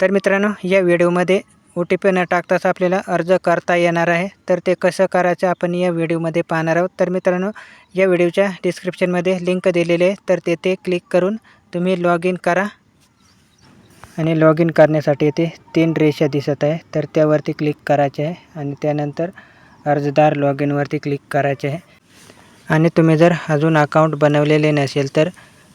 तर मित्रांनो या व्हिडिओमध्ये ओ टी पी न टाकताच आपल्याला अर्ज करता येणार आहे. तर ते कसं करायचं आपण या व्हिडिओमध्ये पाहणार आहोत. तर मित्रांनो या व्हिडिओच्या डिस्क्रिप्शनमध्ये लिंक दिलेली आहे. तर तेथे क्लिक करून तुम्ही लॉग इन करा. आणि लॉग इन करण्यासाठी येथे तीन रेषा दिसत आहे. तर त्यावरती क्लिक करायचे आहे आणि त्यानंतर अर्जदार लॉग इनवरती क्लिक करायचे आहे. आणि तुम्ही जर अजून अकाउंट बनवलेले नसेल तर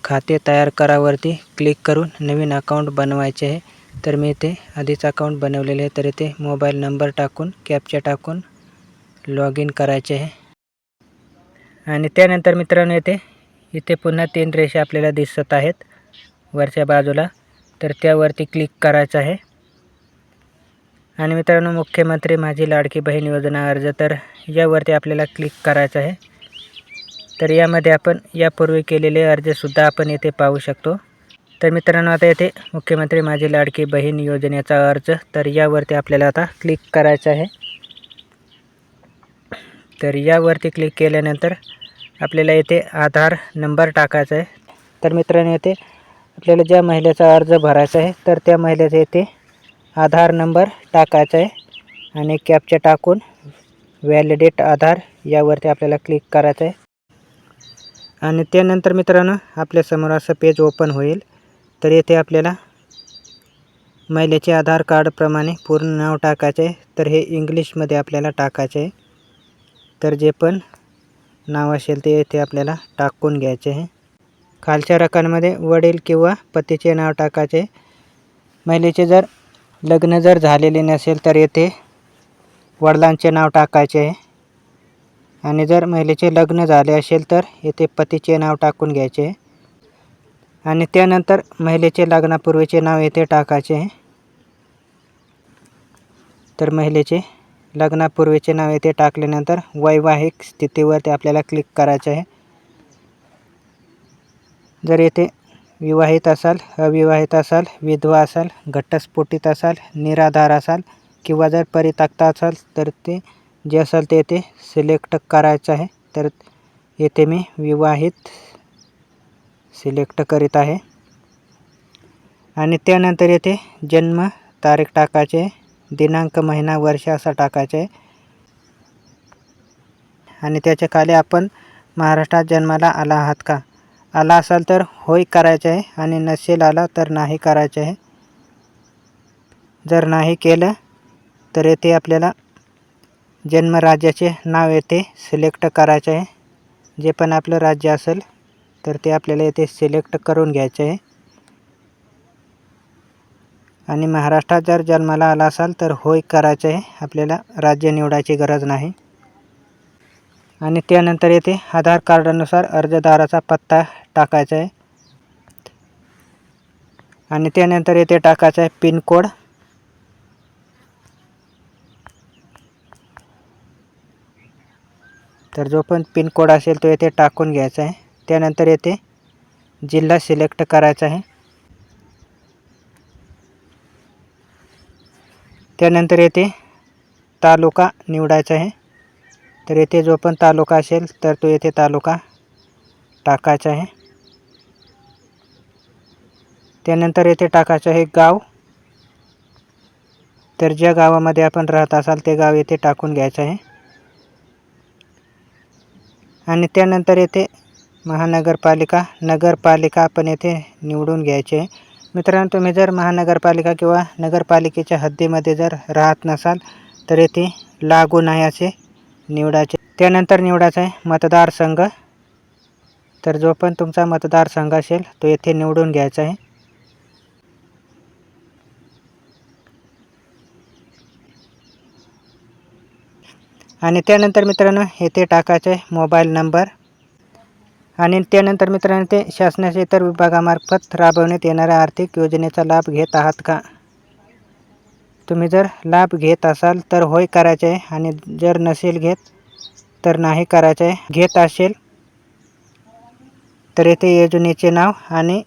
खाते तयार करावरती क्लिक करून नवीन अकाउंट बनवायचे आहे. तर मी इथे आधीच अकाउंट बनवलेले आहे. तर इथे मोबाईल नंबर टाकून कॅपचा टाकून लॉग इन करायचे आहे. आणि त्यानंतर मित्रांनो येथे इथे पुन्हा तीन रेषा आपल्याला दिसत आहेत वरच्या बाजूला. तर त्यावरती क्लिक करायचं आहे. आणि मित्रांनो मुख्यमंत्री माझी लाडकी बहीण योजना अर्ज तर यावरती आपल्याला क्लिक करायचं आहे. तर यामध्ये आपण यापूर्वी केलेले अर्जसुद्धा आपण येथे पाहू शकतो. तर मित्रांनो आता येथे मुख्यमंत्री माझी लाडकी बहीण योजनेचा अर्ज. तर यावरती आपल्याला आता क्लिक करायचं आहे. तर यावरती क्लिक केल्यानंतर आपल्याला येथे आधार नंबर टाकायचा आहे. तर मित्रांनो येथे आपल्याला ज्या महिलेचा अर्ज भरायचा आहे तर त्या महिलेचा येथे आधार नंबर टाकायचा आहे आणि कॅपच्या टाकून व्हॅलिडेट आधार यावरती आपल्याला क्लिक करायचं आहे. आणि त्यानंतर मित्रांनो आपल्यासमोर असं पेज ओपन होईल. तर येथे आपल्याला महिलेचे आधार कार्डप्रमाणे पूर्ण नाव टाकायचे. आहे तर हे इंग्लिशमध्ये आपल्याला टाकायचे. आहे तर जे पण नाव असेल ते येथे आपल्याला टाकून घ्यायचे आहे. खालच्या रकांमध्ये वडील किंवा पतीचे नाव टाकायचे. महिलेचे जर लग्न जर झालेले नसेल तर येथे वडिलांचे नाव टाकायचे आहे. आणि जर महिलेचे लग्न झाले असेल तर येथे पतीचे नाव टाकून घ्यायचे आहे. आणि त्यानंतर महिलेचे लग्नापूर्वीचे नाव येथे टाकायचे आहे. तर महिलेचे लग्नापूर्वीचे नाव येथे टाकल्यानंतर वैवाहिक स्थितीवरती आपल्याला क्लिक करायचे आहे. जर येथे विवाहित असाल अविवाहित असाल विधवा असाल घट्टस्फोटित असाल निराधार असाल किंवा जर परित्यक्ता असाल तर ते जे असेल ते येथे सिलेक्ट करायचं आहे. तर येथे मी विवाहित सिलेक्ट करीत आहे. आणि त्यानंतर येथे जन्म तारीख टाकायचे दिनांक महिना वर्ष असा टाकायचे. आहे आणि त्याच्याखाली आपण महाराष्ट्रात जन्माला आला आहात का? आला असाल तर होय करायचे आहे आणि नसेल आला तर नाही करायचे आहे. जर नाही केलं तर येथे आपल्याला जन्मराज्याचे नाव येथे सिलेक्ट करायचे आहे. जे पण आपलं राज्य असेल तर ते आपल्याला येथे सिलेक्ट करून घ्यायचे आहे. आणि महाराष्ट्रात जर जन्माला आला असाल तर होय करायचं आहे. आपल्याला राज्य निवडायची गरज नाही. आणि त्यानंतर येथे आधार कार्डानुसार अर्जदाराचा पत्ता टाकायचा आहे. आणि त्यानंतर येथे टाकायचा आहे पिनकोड तर जो पण पिनकोड असेल तो येथे टाकून घ्यायचा आहे. त्यानंतर येथे जिल्हा सिलेक्ट करायचा आहे. त्यानंतर येथे तालुका निवडायचा आहे. तर येथे जो पण तालुका असेल तर तो येथे तालुका टाकायचा आहे. त्यानंतर येथे टाकायचं आहे गाव. तर ज्या गावामध्ये आपण राहत असाल ते गाव येथे टाकून घ्यायचं आहे. आणि त्यानंतर येथे महानगरपालिका नगरपालिका आपण येथे निवडून घ्यायचे. मित्रांनो तुम्ही जर महानगरपालिका किंवा नगरपालिकेच्या हद्दीमध्ये जर राहत नसाल तर येथे लागू नाही असे निवडायचे. त्यानंतर निवडायचा आहे मतदारसंघ. तर जो पण तुमचा मतदारसंघ असेल तो येथे निवडून घ्यायचा आहे. आणि त्यानंतर मित्रांनो येथे टाकायचं आहे मोबाईल नंबर. आणि त्यानंतर मित्रांनो ते शासनाच्या इतर विभागामार्फत राबवण्यात येणाऱ्या आर्थिक योजनेचा लाभ घेत आहात का? तुम्ही जर लाभ घेत असाल तर होय करायचे आहे आणि जर नसेल घेत तर नाही करायचे आहे घेत असेल तर येथे योजनेचे नाव आणि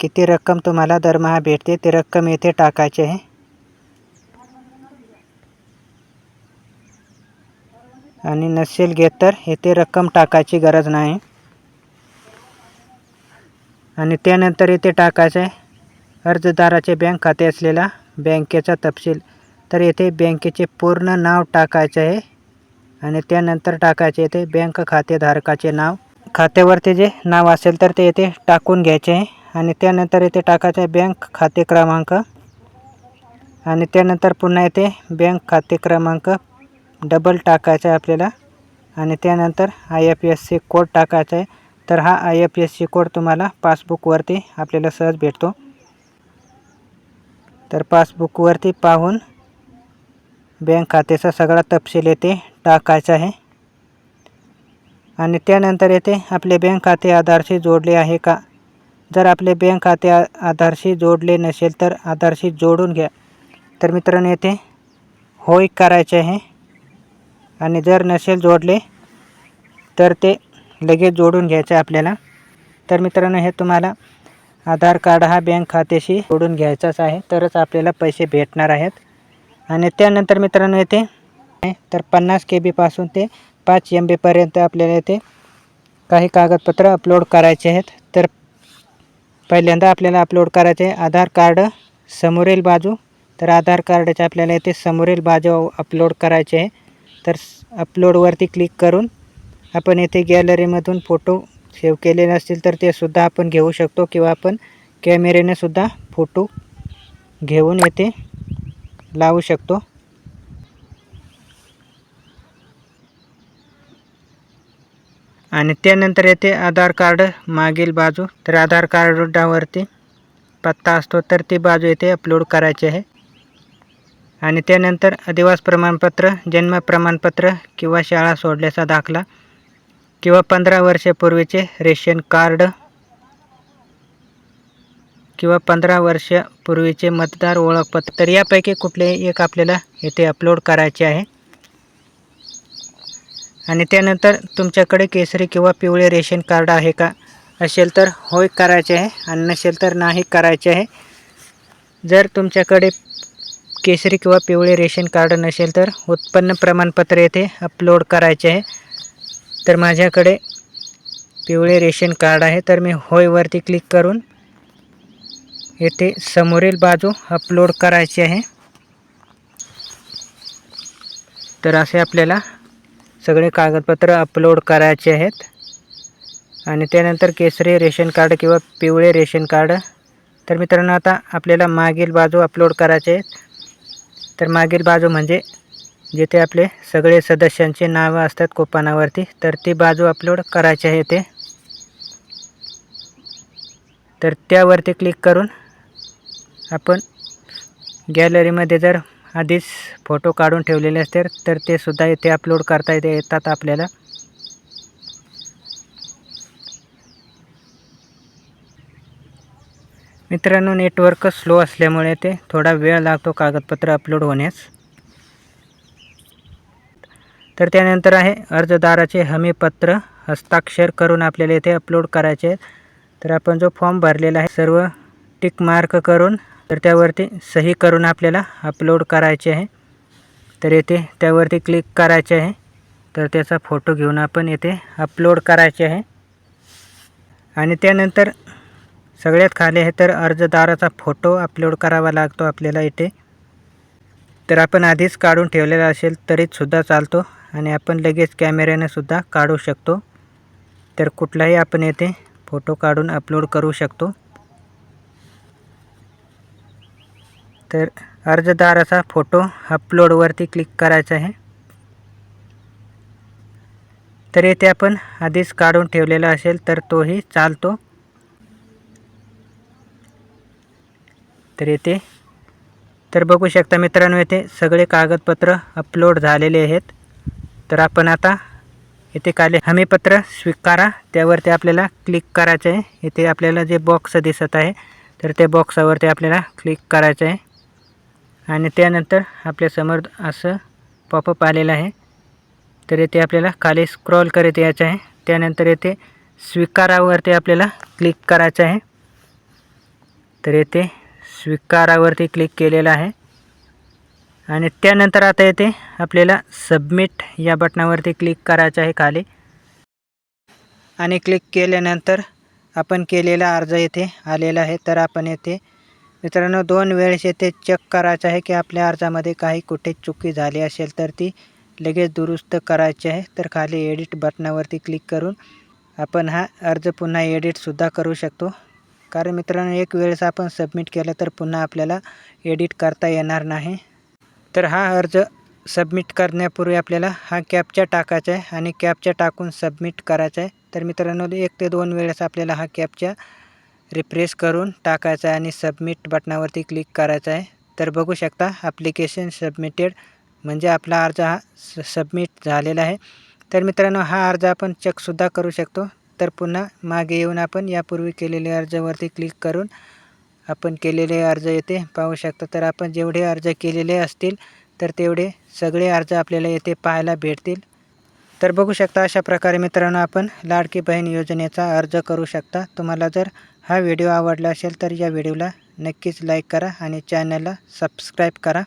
किती रक्कम तुम्हाला दरमहा भेटते ते रक्कम येथे टाकायचे आहे. आणि नसेल घेत तर येथे रक्कम टाकायची गरज नाही. आणि त्यानंतर येथे टाकायचं आहे अर्जदाराचे बँक खाते असलेला बँकेचा तपशील. तर येथे बँकेचे पूर्ण नाव टाकायचं आहे. आणि त्यानंतर टाकायचे येथे बँक खातेधारकाचे नाव. खात्यावरती जे नाव असेल तर ते येथे टाकून घ्यायचे आहे. आणि त्यानंतर येथे टाकायचं आहे बँक खाते क्रमांक. आणि त्यानंतर पुन्हा येथे बँक खाते क्रमांक डबल टाकायचा आहे आपल्याला. आणि त्यानंतर I F S C code टाकायचा आहे. तर हा I F S C code तुम्हाला पासबुकवरती आपल्याला सहज भेटतो. तर पासबुकवरती पाहून बँक खात्याचा सगळा तपशील येथे टाकायचा आहे. आणि त्यानंतर येथे आपले बँक खाते आधारशी जोडले आहे का? जर आपले बँक खाते आधारशी जोडले नसेल तर आधारशी जोडून घ्या. तर मित्रांनो येथे होय करायचे आहे. आणि जर नसेल जोडले तर ते लगेच जोडून घ्यायचं आहे आपल्याला. तर मित्रांनो हे तुम्हाला आधार कार्ड हा बँक खात्याशी जोडून घ्यायचाच आहे. तरच आपल्याला पैसे भेटणार आहेत. आणि त्यानंतर मित्रांनो येते. तर पन्नास के बीपासून ते पाच एम बीपर्यंत आपल्याला येते. काही कागदपत्र अपलोड करायचे आहेत. तर पहिल्यांदा आपल्याला अपलोड करायचे आहे आधार कार्ड समोरील बाजू. तर आधार कार्डाचे आपल्याला येथे समोरील बाजू अपलोड करायचे आहे. तर अपलोडवरती क्लिक करून आपण येथे गॅलरीमधून फोटो सेव्ह केलेले असतील तर ते सुद्धा आपण घेऊ शकतो किंवा आपण कॅमेऱ्याने सुद्धा फोटो घेऊन येथे लावू शकतो. आणि त्यानंतर येते आधार कार्ड मागील बाजू तर आधार कार्डावरती पत्ता असतो तर ती बाजू येथे अपलोड करायची आहे. आणि त्यानंतर अधिवास प्रमाणपत्र जन्म प्रमाणपत्र किंवा शाळा सोडल्याचा दाखला किंवा पंधरा वर्षापूर्वीचे रेशन कार्ड किंवा पंधरा वर्षापूर्वीचे मतदार ओळखपत्र तर यापैकी कुठलेही एक आपल्याला येथे अपलोड करायचे आहे. आणि त्यानंतर तुमच्याकडे केसरी किंवा पिवळे रेशन कार्ड आहे का? असेल तर होय करायचे आहे आणि नसेल तर नाही करायचे आहे. जर तुमच्याकडे केसरी किंवा पिवळे रेशन कार्ड नसेल तर उत्पन्न प्रमाणपत्र येथे अपलोड करायचे आहे. तर माझ्याकडे पिवळे रेशन कार्ड आहे. तर मी होयवरती क्लिक करून येथे समोरील बाजू अपलोड करायची आहे. तर असे आपल्याला सगळे कागदपत्र अपलोड करायचे आहेत. आणि त्यानंतर केसरी रेशन कार्ड किंवा पिवळे रेशन कार्ड. तर मित्रांनो आता आपल्याला मागील बाजू अपलोड करायचे आहेत. तर मागील बाजू म्हणजे जिथे आपले सगळे सदस्यांचे नावं असतात कुपानावरती तर ती बाजू अपलोड करायची आहे ते तर त्यावरती क्लिक करून आपण गॅलरीमध्ये जर आधीच फोटो काढून ठेवलेले असते तर ते सुद्धा इथे अपलोड करता येते येतात आपल्याला. मित्रांनो नेटवर्क स्लो असल्यामुळे ते थोडा वेळ लागतो कागदपत्र अपलोड होण्यास. तर त्यानंतर आहे अर्जदाराचे हमीपत्र हस्ताक्षर करून आपल्याला इथे अपलोड करायचे तर आपण जो फॉर्म भरलेला आहे सर्व टिक मार्क करून तर त्यावरती सही करून आपल्याला अपलोड करायचे आहे. तर येथे त्यावरती क्लिक करायचे आहे. तर त्याचा फोटो घेऊन आपण येथे अपलोड करायचे आहे. आणि त्यानंतर सगळ्यात खाली आहे तर अर्जदाराचा फोटो अपलोड करावा लागतो आपल्याला इथे. तर आपण आधीच काढून ठेवलेला असेल तरीसुद्धा चालतो. आणि आपण लगेच कॅमेऱ्याने सुद्धा काढू शकतो. तर कुठलाही आपण येथे फोटो काढून अपलोड करू शकतो. तर अर्जदाराचा फोटो अपलोडवरती क्लिक करायचा आहे. तर येथे आपण आधीच काढून ठेवलेला असेल तर तोही चालतो. तर येथे तर बघू शकता मित्रांनो येथे सगळे कागदपत्र अपलोड झालेले आहेत. तर आपण आता इथे खाली हमीपत्र स्वीकारा. त्यावरती आपल्याला क्लिक करायचं आहे इथे आपल्याला जे बॉक्स दिसत आहे तर त्या बॉक्सावरती आपल्याला क्लिक करायचं आहे आणि त्यानंतर आपल्यासमोर असं पॉपअप आलेलं आहे. तर येथे आपल्याला खाली स्क्रॉल करत यायचं आहे. त्यानंतर येथे स्वीकारावरती आपल्याला क्लिक करायचं आहे. तर येथे स्वीकारावरती क्लिक केलेलं आहे. आणि त्यानंतर आता येते आपल्याला सबमिट या बटनावरती क्लिक करायचं आहे खाली. आणि क्लिक केल्यानंतर आपण केलेला अर्ज येथे आलेला आहे. तर आपण येथे मित्रांनो दोन वेळेस येथे चेक करायचं आहे की आपल्या अर्जामध्ये काही कुठे चुकी झाली असेल तर ती लगेच दुरुस्त करायची आहे. तर खाली एडिट बटनावरती क्लिक करून आपण हा अर्ज पुन्हा एडिटसुद्धा करू शकतो. कारण मित्रांनो एक वेळेस आपण सबमिट केलं तर पुन्हा आपल्याला एडिट करता येणार नाही. तर हा अर्ज सबमिट करण्यापूर्वी आपल्याला हा कॅपच्या टाकायचा आहे आणि कॅपच्या टाकून सबमिट करायचा आहे. तर मित्रांनो एक ते दोन वेळेस आपल्याला हा कॅपच्या रिफ्रेश करून टाकायचा आहे आणि सबमिट बटनावरती क्लिक करायचं आहे. तर बघू शकता ॲप्लिकेशन सबमिटेड म्हणजे आपला अर्ज हा स सबमिट झालेला आहे. तर मित्रांनो हा अर्ज आपण चेकसुद्धा करू शकतो. तर पुन्हा मागे येऊन आपण यापूर्वी केलेल्या अर्जावरती क्लिक करून आपण केलेले अर्ज येथे पाहू शकता. तर आपण जेवढे अर्ज केलेले असतील तर तेवढे सगळे अर्ज आपल्याला येथे पाहायला भेटतील. तर बघू शकता अशा प्रकारे मित्रांनो आपण लाडकी बहीण योजनेचा अर्ज करू शकता. तुम्हाला जर हा व्हिडिओ आवडला असेल तर या व्हिडिओला नक्कीच लाईक करा आणि चॅनलला सबस्क्राईब करा.